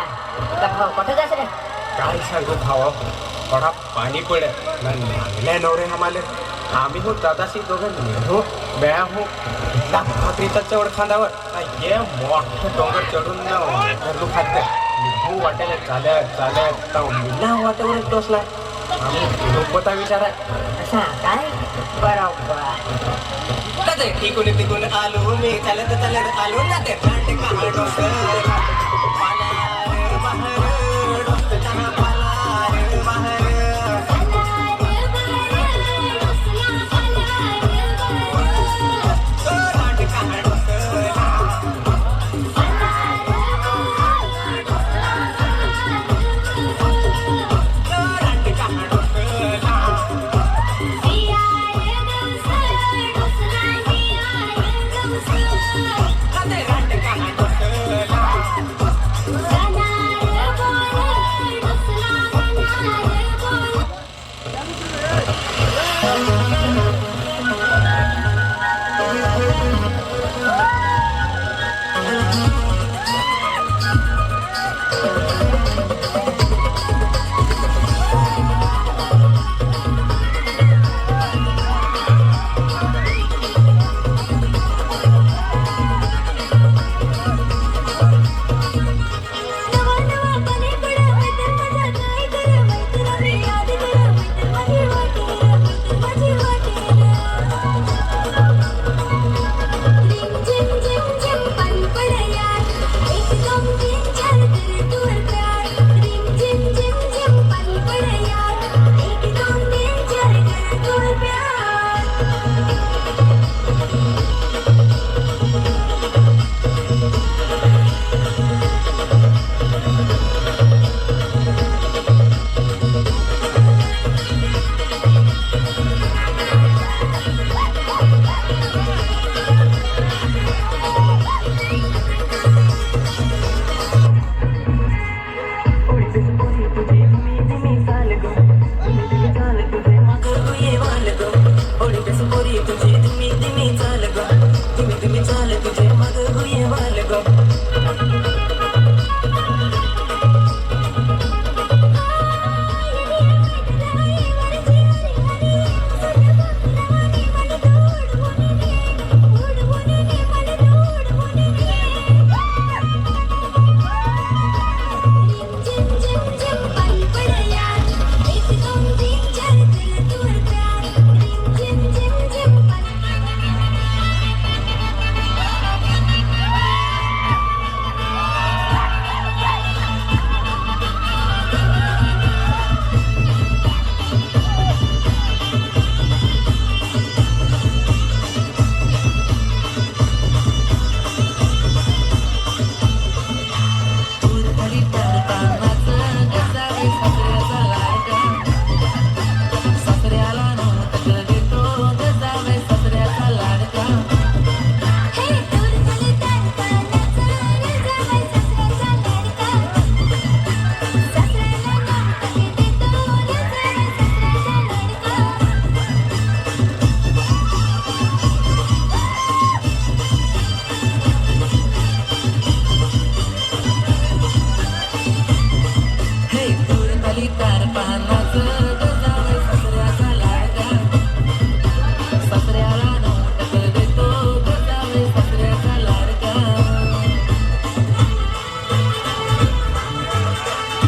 रे? काय सांगू भावा? थोडा पाणी पडत लागल्या नवरे आम्हाला आम्ही हो दादाशी दोघं हो बया हो. भाकरीचा चवड खांदावर. हे मोठं डोंगर चढून ना धरलू खात निघू वाटायला चालत चालत मिना वाट्यावरच बसला आम्ही झोपता विचार आहे असा काय? बरोबर. तिकून तिकून आलो मी. चालत चालत आलो ना ते.